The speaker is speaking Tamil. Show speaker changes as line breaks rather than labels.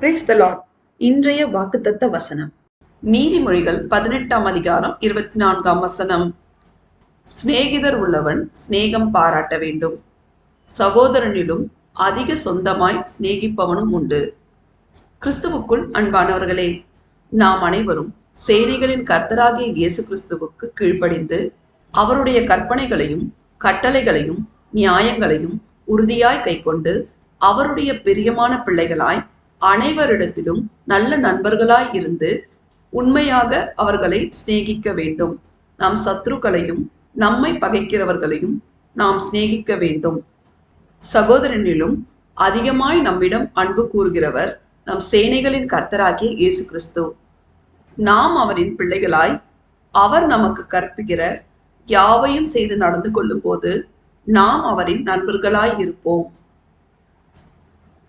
பிரேஸ் த லார்ட் இன்றைய வாக்குத்தத்த வசனம்.
நீதிமொழிகள் பதினெட்டாம் அதிகாரம் இருபத்தி நான்காம் வசனம். சிநேகிதர் உள்ளவன் சிநேகம் பாராட்ட வேண்டும். சகோதரனிலும் அதிக சொந்தமாய் சிநேகிப்பவனும் உண்டு. கிறிஸ்துவுக்குள் அன்பானவர்களே நாம் அனைவரும் சேனைகளின் கர்த்தராகிய இயேசு கிறிஸ்துவுக்கு கீழ்ப்படிந்து அவருடைய கற்பனைகளையும் கட்டளைகளையும் நியாயங்களையும் உறுதியாய் கைக்கொண்டு அவருடைய பிரியமான பிள்ளைகளாய் அனைவரிடத்திலும் நல்ல நண்பர்களாய் இருந்து உண்மையாக அவர்களை சிநேகிக்க வேண்டும். நம் சத்ருக்களையும் நம்மை பகைக்கிறவர்களையும் நாம் சிநேகிக்க வேண்டும். சகோதரனிலும் அதிகமாய் நம்மிடம் அன்பு கூறுகிறவர் நம் சேனைகளின் கர்த்தராகிய இயேசு கிறிஸ்து நாம் அவரின் பிள்ளைகளாய் அவர் நமக்கு கற்பிக்கிற யாவையும் செய்து நடந்து கொள்ளும்போது நாம் அவரின் நண்பர்களாய் இருப்போம்.